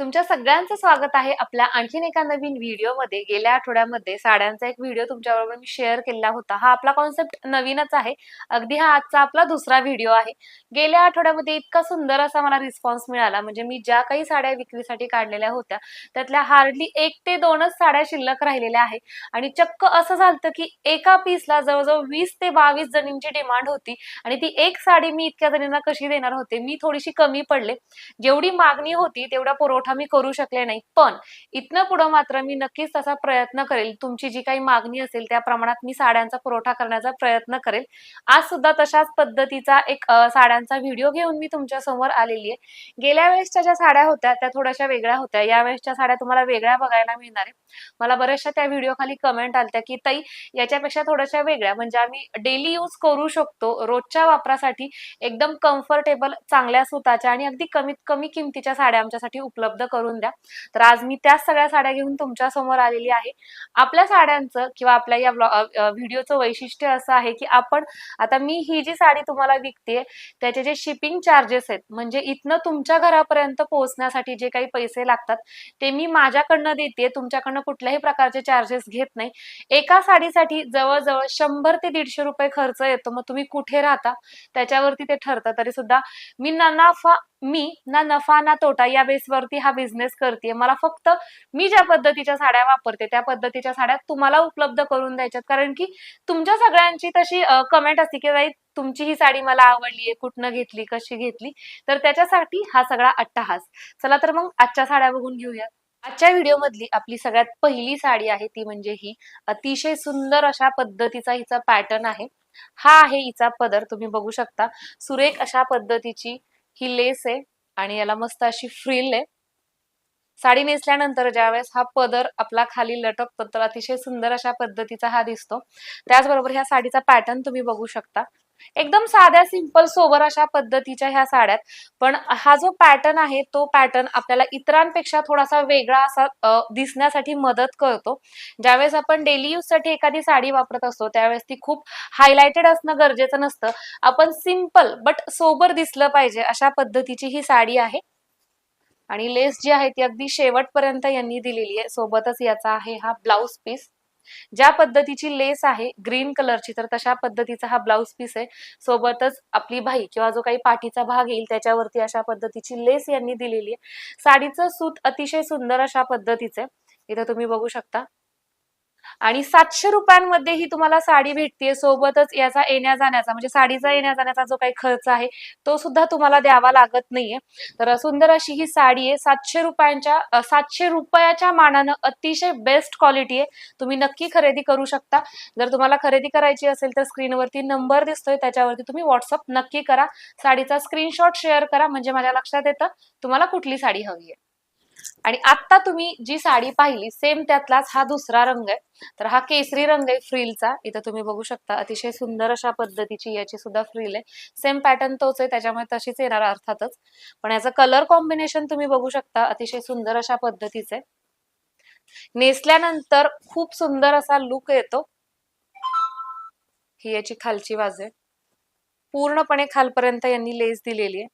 तुमच्या सगळ्यांचं स्वागत आहे आपल्या आणखीन एका नवीन व्हिडिओमध्ये. गेल्या आठवड्यामध्ये साड्यांचा एक व्हिडिओ तुमच्याबरोबर मी शेअर केला होता. हा आपला कॉन्सेप्ट नवीनच आहे. अगदी हा आजचा आपला दुसरा व्हिडिओ आहे. गेल्या आठवड्यामध्ये इतका सुंदर असा मला रिस्पॉन्स मिळाला. म्हणजे मी ज्या काही साड्या विक्रीसाठी काढलेल्या होत्या त्यातल्या हार्डली एक ते दोनच साड्या शिल्लक राहिलेल्या आहे आणि चक्क असं झालं की एका पीसला जवळजवळ वीस ते बावीस जणींची डिमांड होती आणि ती एक साडी मी इतक्या जणींना कशी देणार होते? मी थोडीशी कमी पडले. जेवढी मागणी होती तेवढा पुरवठा मी करू शकले नाही. पण इथनं पुढं मात्र मी नक्कीच तसा प्रयत्न करेल. तुमची जी काही मागणी असेल त्या प्रमाणात मी साड्यांचा पुरवठा करण्याचा प्रयत्न करेल. आज सुद्धा तशाच पद्धतीचा एक साड्यांचा व्हिडिओ घेऊन मी तुमच्यासमोर आलेली आहे गेल्या वेळेसच्या ज्या साड्या होत्या त्या थोड्याशा वेगळ्या होत्या. या वेळेसच्या साड्या तुम्हाला वेगळ्या बघायला मिळणार आहे मला बऱ्याचशा त्या व्हिडिओ खाली कमेंट आलत्या की ताई याच्यापेक्षा थोड्याशा वेगळ्या. म्हणजे आम्ही डेली यूज करू शकतो रोजच्या वापरासाठी एकदम कम्फर्टेबल चांगल्या सुताच्या आणि अगदी कमीत कमी किमतीच्या साड्या आमच्यासाठी उपलब्ध करून द्या. तर आज मी त्याच सगळ्या साड्या घेऊन तुमच्यासमोर आलेली आहे. आपल्या साड्यांचं किंवा आपल्या या व्हिडिओचं वैशिष्ट्य असं आहे की आपण आता मी ही जी साडी तुम्हाला विकते त्याचे जे शिपिंग चार्जेस आहेत म्हणजे इथनं तुमच्या घरापर्यंत पोहोचण्यासाठी जे काही पैसे लागतात ते मी माझ्याकडनं देते तुमच्याकडनं कुठल्याही प्रकारचे चार्जेस घेत नाही. एका साडीसाठी जवळजवळ शंभर ते दीडशे रुपये खर्च येतो मग तुम्ही कुठे राहता त्याच्यावरती ते ठरतं. तरी सुद्धा मी ना नफा मी ना नफा ना तोटा या बेसवरती हा बिझनेस करते मला फक्त मी ज्या पद्धतीच्या साड्या वापरते त्या पद्धतीच्या साड्या तुम्हाला उपलब्ध करून द्यायच्यात. कारण की तुमच्या सगळ्यांची तशी कमेंट असते की बाई तुमची ही साडी मला आवडली आहे कुठनं घेतली कशी घेतली? तर त्याच्यासाठी हा सगळा अट्टहास. चला तर मग आजच्या साड्या बघून घेऊया. आजच्या व्हिडिओ मधली आपली सगळ्यात पहिली साडी आहे ती म्हणजे ही. अतिशय सुंदर अशा पद्धतीचा हिचा पॅटर्न आहे. हा आहे हिचा पदर तुम्ही बघू शकता. सुरेख अशा पद्धतीची ही लेस आहे आणि याला मस्त अशी फ्रिल आहे. साडी नेसल्यानंतर ज्यावेळेस हा पदर आपला खाली लटकतो तर अतिशय सुंदर अशा पद्धतीचा हा दिसतो. त्याचबरोबर ह्या साडीचा पॅटर्न तुम्ही बघू शकता. एकदम साध्या सिंपल सोबर अशा पद्धतीच्या ह्या साड्यात. पण हा जो पॅटर्न आहे तो पॅटर्न आपल्याला इतरांपेक्षा थोडासा वेगळा असा दिसण्यासाठी मदत करतो. ज्यावेळेस आपण डेली यूजसाठी एखादी साडी वापरत असतो त्यावेळेस ती खूप हायलायटेड असणं गरजेचं नसतं. आपण सिंपल बट सोबर दिसलं पाहिजे अशा पद्धतीची ही साडी आहे. आणि लेस जी आहे ती अगदी शेवटपर्यंत यांनी दिलेली आहे. सोबतच याचा आहे हा ब्लाउज पीस ज्या पद्धतीची लेस आहे ग्रीन कलरची तर तशा पद्धतीचा हा ब्लाऊज पीस आहे. सोबतच आपली बाई किंवा जो काही पाठीचा भाग येईल त्याच्यावरती अशा पद्धतीची लेस यांनी दिलेली आहे. साडीचं सूत अतिशय सुंदर अशा पद्धतीचं आहे. इथं तुम्ही बघू शकता. आणि सातशे रुपयांमध्ये ही तुम्हाला साडी भेटते सोबतच याचा येण्या जाण्याचा म्हणजे साडीचा येण्या जाण्याचा जो काही खर्च आहे तो सुद्धा तुम्हाला द्यावा लागत नाहीये. तर सुंदर अशी ही साडी आहे. सातशे रुपयांच्या सातशे रुपयाच्या मानानं अतिशय बेस्ट क्वालिटी आहे. तुम्ही नक्की खरेदी करू शकता. जर तुम्हाला खरेदी करायची असेल तर स्क्रीनवरती नंबर दिसतोय त्याच्यावरती तुम्ही व्हॉट्सअप नक्की करा. साडीचा स्क्रीनशॉट शेअर करा म्हणजे माझ्या लक्षात येतं तुम्हाला कुठली साडी हवी आहे. आणि आता तुम्ही जी साडी पाहिली सेम त्यातलाच हा दुसरा रंग आहे. तर हा केसरी रंग आहे फ्रिलचा. इथं तुम्ही बघू शकता अतिशय सुंदर अशा पद्धतीची याची सुद्धा फ्रिल आहे. सेम पॅटर्न तोच आहे त्याच्यामुळे तशीच येणार अर्थातच. पण याचं कलर कॉम्बिनेशन तुम्ही बघू शकता अतिशय सुंदर अशा पद्धतीचे. नेसल्यानंतर खूप सुंदर असा लुक येतो. ही याची खालची बाजू आहे. पूर्णपणे खालपर्यंत यांनी लेस दिलेली आहे.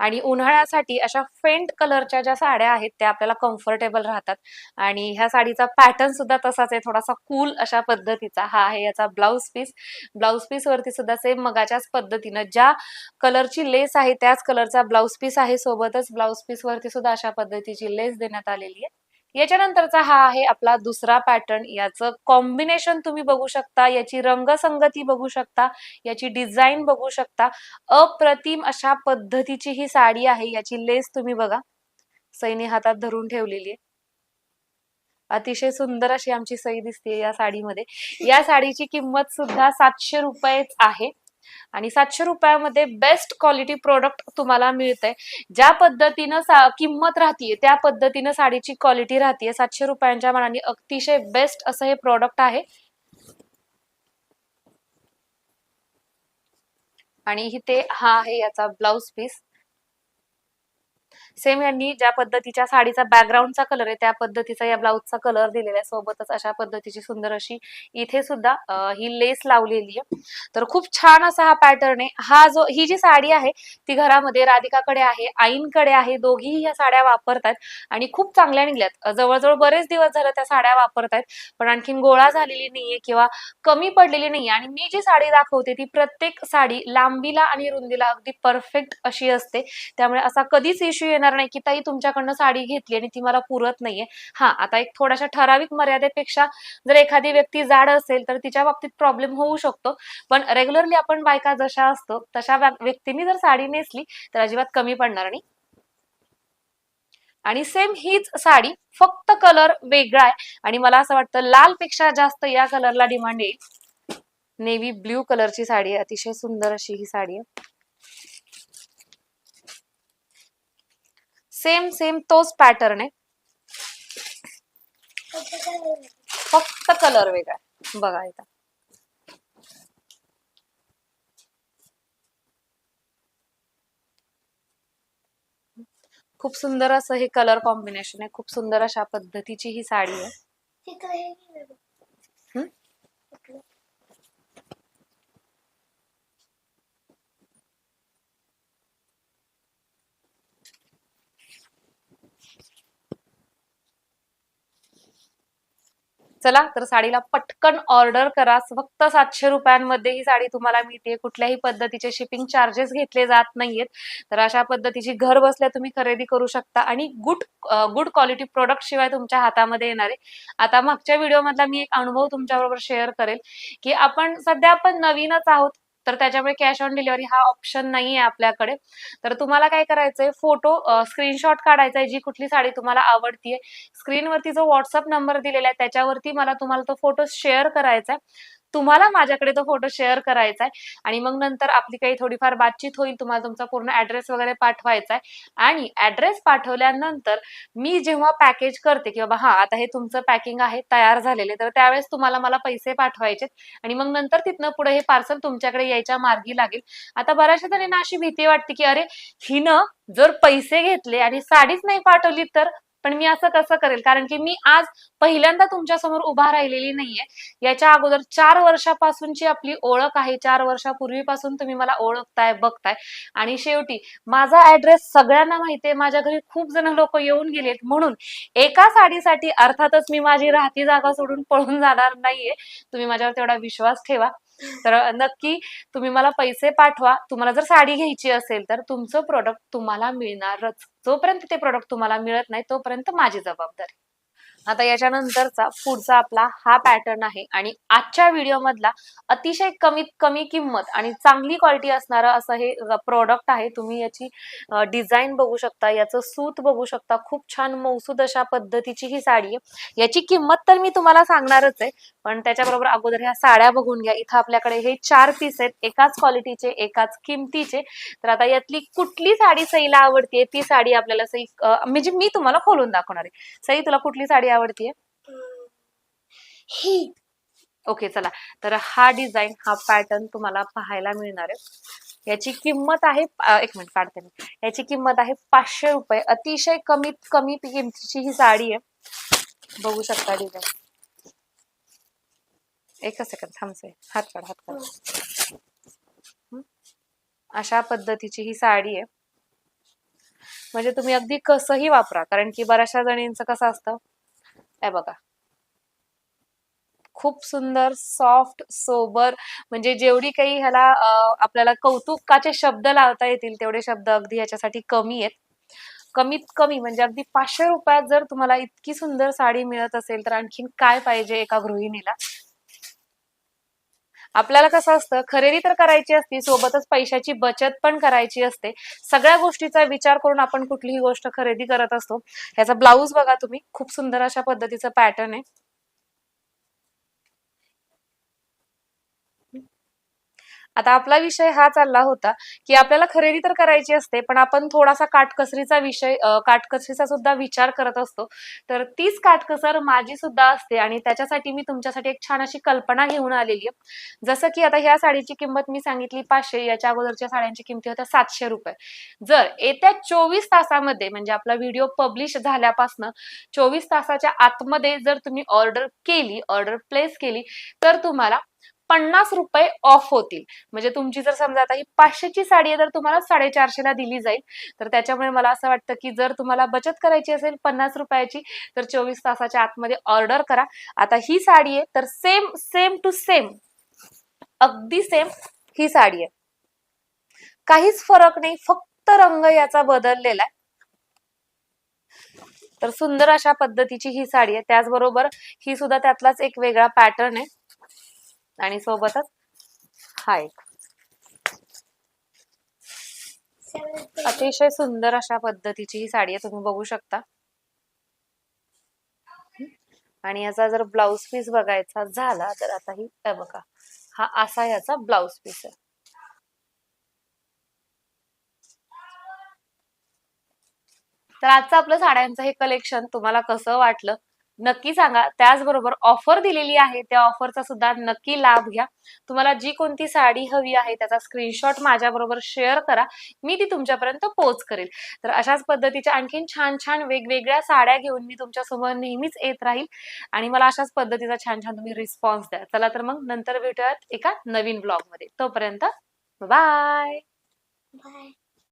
आणि उन्हाळ्यासाठी अशा फेंट कलरच्या ज्या साड्या आहेत त्या आपल्याला कम्फर्टेबल राहतात. आणि ह्या साडीचा पॅटर्न सुद्धा तसाच आहे थोडासा कूल अशा पद्धतीचा हा आहे याचा ब्लाऊज पीस ब्लाऊज पीस वरती सुद्धा सेम मगाच्याच पद्धतीनं ज्या कलरची लेस आहे त्याच कलरचा ब्लाऊज पीस आहे. सोबतच ब्लाऊज पीस वरती सुद्धा अशा पद्धतीची लेस देण्यात आलेली आहे. याच्यानंतरचा हा आहे आपला दुसरा पॅटर्न याचं कॉम्बिनेशन तुम्ही बघू शकता याची रंगसंगती बघू शकता याची डिझाईन बघू शकता. अप्रतिम अशा पद्धतीची ही साडी आहे याची लेस तुम्ही बघा. सईने हातात धरून ठेवलेली आहे. अतिशय सुंदर अशी आमची सई दिसते या साडीमध्ये. या साडीची किंमत सुद्धा सातशे रुपयेच आहे. आणि सातशे रुपयामध्ये बेस्ट क्वालिटी प्रोडक्ट तुम्हाला मिळतंय. ज्या पद्धतीनं किंमत राहतीये त्या पद्धतीनं साडीची क्वालिटी राहतीये. सातशे रुपयांच्या मानाने अतिशय बेस्ट असं हे प्रोडक्ट आहे. आणि इथे हा आहे याचा ब्लाउज पीस सेम यांनी ज्या पद्धतीच्या साडीचा बॅकग्राऊंडचा कलर आहे त्या पद्धतीचा या ब्लाऊजचा कलर दिलेला आहे. सोबतच अशा पद्धतीची सुंदर अशी इथे सुद्धा ही लेस लावलेली आहे. तर खूप छान असा हा पॅटर्न आहे. हा जो ही जी साडी आहे ती घरामध्ये राधिकाकडे आहे आईंकडे आहे दोघीही या साड्या वापरतात आणि खूप चांगल्या निघल्यात. जवळजवळ बरेच दिवस झालं त्या साड्या वापरतायत पण आणखीन गोळा झालेली नाहीये किंवा कमी पडलेली नाहीये. आणि मी जी साडी दाखवते ती प्रत्येक साडी लांबीला आणि रुंदीला अगदी परफेक्ट अशी असते. त्यामुळे असा कधीच इश्यू देणार नाही की ताई तुमच्याकडनं साडी घेतली आणि ती मला पुरत नाहीये. हा आता एक थोड्याशा ठराविक मर्यादेपेक्षा जर एखादी व्यक्ती जाड असेल तर तिच्या बाबतीत प्रॉब्लेम होऊ शकतो. पण रेग्युलरली आपण बायका जशा असतो तशा व्यक्तींनी जर साडी नेसली तर अजिबात कमी पडणार नाही. आणि सेम हीच साडी फक्त कलर वेगळा आहे. आणि मला असं वाटतं लाल पेक्षा जास्त या कलरला डिमांड येईल. नेव्ही ब्ल्यू कलरची साडी आहे अतिशय सुंदर अशी ही साडी आहे. सेम सेम तोच पॅटर्न आहे. फक्त कलर वेगळा आहे. बघा इथं. खूप सुंदर असं हे कलर कॉम्बिनेशन आहे. खूप सुंदर अशा पद्धतीची ही साडी आहे तिथं हे नाही बघ. हं? कुठलं? चला तर साडीला पटकन ऑर्डर करा. फक्त सातशे रुपयांमध्ये ही साडी तुम्हाला मिळते. कुठल्याही पद्धतीचे शिपिंग चार्जेस घेतले जात नाहीयेत. तर अशा पद्धतीची घर बसल्या तुम्ही खरेदी करू शकता आणि गुड गुड क्वालिटी प्रोडक्ट शिवाय तुमच्या हातामध्ये येणार. आहे आता मागच्या व्हिडिओ मधला मी एक अनुभव तुमच्याबरोबर शेअर करेल की आपण सध्या आपण नवीनच आहोत. तर त्याच्यामुळे कॅश ऑन डिलिव्हरी हा ऑप्शन नाही आहे आपल्याकडे. तर तुम्हाला काय करायचंय? फोटो स्क्रीनशॉट काढायचा आहे जी कुठली साडी तुम्हाला आवडतीये. स्क्रीनवरती जो व्हॉट्सअप नंबर दिलेला आहे त्याच्यावरती मला तुम्हाला तो फोटो शेअर करायचा आहे तुम्हाला माझ्याकडे तो फोटो शेअर करायचा आहे. आणि मग नंतर आपली काही थोडीफार बातचीत होईल तुम्हाला तुमचा पूर्ण ऍड्रेस वगैरे पाठवायचा आहे. आणि ऍड्रेस पाठवल्यानंतर मी जेव्हा पॅकेज करते की बाबा हा आता हे तुमचं पॅकिंग आहे तयार झालेले तर त्यावेळेस तुम्हाला मला पैसे पाठवायचे आणि मग नंतर तिथनं पुढे हे पार्सल तुमच्याकडे यायच्या मार्गी लागेल. आता बऱ्याचशा जणींना अशी भीती वाटते की अरे हिनं जर पैसे घेतले आणि साडीच नाही पाठवली तर पण मी असं कसं करेल. कारण की मी आज पहिल्यांदा तुमच्यासमोर उभा राहिलेली नाहीये. याच्या अगोदर चार वर्षापासूनची आपली ओळख आहे. चार वर्षापूर्वीपासून तुम्ही मला ओळखताय बघताय. आणि शेवटी माझा ऍड्रेस सगळ्यांना माहितीये माझ्या घरी खूप जण लोक येऊन गेलेत. म्हणून एका साडीसाठी अर्थातच मी माझी राहती जागा सोडून पळून जाणार नाहीये. तुम्ही माझ्यावर तेवढा विश्वास ठेवा. तर नक्की तुम्ही मला पैसे पाठवा. तुम्हाला जर साडी घ्यायची असेल तर तुमचं प्रोडक्ट तुम्हाला मिळणारच. जोपर्यंत ते प्रोडक्ट तुम्हाला मिळत नाही तोपर्यंत माझी जबाबदारी. आता याच्यानंतरचा पुढचा आपला हा पॅटर्न आहे आणि आजच्या व्हिडिओ मधला अतिशय कमीत कमी किंमत आणि चांगली क्वालिटी असणारं असं हे प्रॉडक्ट आहे. तुम्ही याची डिझाईन बघू शकता याचं सूत बघू शकता. खूप छान मौसूद अशा पद्धतीची ही साडी आहे. याची किंमत तर मी तुम्हाला सांगणारच आहे पण त्याच्याबरोबर अगोदर ह्या साड्या बघून घ्या. इथं आपल्याकडे हे चार पीस आहेत एकाच क्वालिटीचे एकाच किमतीचे. तर आता यातली कुठली साडी सईला आवडतीये ती साडी आपल्याला सई म्हणजे मी तुम्हाला खोलून दाखवणार आहे. सई तुला कुठली साडी आवडतीये. ही. ओके चला. तर हा डिझाईन हा पॅटर्न तुम्हाला पाहायला मिळणार आहे. याची किंमत आहे एक मिनिट काढते मी. याची किंमत आहे पाचशे रुपये. अतिशय कमीत कमी किमतीची ही साडी आहे. बघू शकता डिझाईन. एकच सेकंद थांबसे हात काढ हात काढ? अशा पद्धतीची ही साडी आहे. म्हणजे तुम्ही अगदी कसंही वापरा कारण की बऱ्याचशा जणींचं कसं असतं हे बघा. खूप सुंदर सॉफ्ट सोबर म्हणजे जेवढी काही ह्याला आपल्याला कौतुकाचे शब्द लावता येतील तेवढे शब्द अगदी याच्यासाठी कमी आहेत. कमीत कमी म्हणजे अगदी पाचशे रुपयात जर तुम्हाला इतकी सुंदर साडी मिळत असेल तर आणखीन काय पाहिजे एका गृहिणीला? आपल्याला कसं असतं खरेदी तर करायची असते सोबतच पैशाची बचत पण करायची असते. सगळ्या गोष्टीचा विचार करून आपण कुठलीही गोष्ट खरेदी करत असतो. ह्याचा ब्लाऊज बघा तुम्ही खूप सुंदर अशा पद्धतीचं पॅटर्न आहे. आता आपला विषय हा चालला होता की आपल्याला खरेदी तर करायची असते पण आपण थोडासा काटकसरीचा विषय काटकसरीचा सुद्धा विचार करत असतो. तर तीच काटकसर माझी सुद्धा असते आणि त्याच्यासाठी मी तुमच्यासाठी एक छान अशी कल्पना घेऊन आलेली आहे. जसं की आता ह्या साडीची किंमत मी सांगितली पाचशे याच्या अगोदरच्या साड्यांची किमती होत्या सातशे रुपये. जर येत्या चोवीस तासामध्ये म्हणजे आपला व्हिडिओ पब्लिश झाल्यापासनं चोवीस तासाच्या आतमध्ये जर तुम्ही ऑर्डर केली ऑर्डर प्लेस केली तर तुम्हाला पन्नास रुपये ऑफ होतील. म्हणजे तुमची जर समजा आता ही पाचशेची साडी आहे तर तुम्हाला साडेचारशेला दिली जाईल. तर त्याच्यामुळे मला असं वाटतं की जर तुम्हाला बचत करायची असेल पन्नास रुपयाची तर चोवीस तासाच्या आतमध्ये ऑर्डर करा. आता ही साडी आहे तर सेम सेम टू सेम अगदी सेम ही साडी आहे. काहीच फरक नाही फक्त रंग याचा बदललेला आहे. तर सुंदर अशा पद्धतीची ही साडी आहे. त्याचबरोबर ही सुद्धा त्यातलाच एक वेगळा पॅटर्न आहे. आणि सोबतच हा एक. अतिशय सुंदर अशा पद्धतीची ही साडी आहे तुम्ही बघू शकता. आणि याचा जर ब्लाउज पीस बघायचा झाला तर आता ही बघा हा असा याचा ब्लाउज पीस आहे. तर आजचं आपलं साड्यांचं हे कलेक्शन तुम्हाला कसं वाटलं? नक्की सांगा. त्याचबरोबर ऑफर दिलेली आहे. त्या ऑफरचा सुद्धा नक्की लाभ घ्या. तुम्हाला जी कोणती साडी हवी आहे त्याचा स्क्रीनशॉट माझ्याबरोबर शेअर करा. मी ती तुमच्यापर्यंत पोच करेल. तर अशाच पद्धतीच्या आणखीन छान छान वेगवेगळ्या साड्या घेऊन मी तुमच्यासमोर नेहमीच येत राहील. आणि मला अशाच पद्धतीचा छान छान तुम्ही रिस्पॉन्स द्या. चला तर मग नंतर भेटूयात एका नवीन ब्लॉगमध्ये तोपर्यंत बाय बाय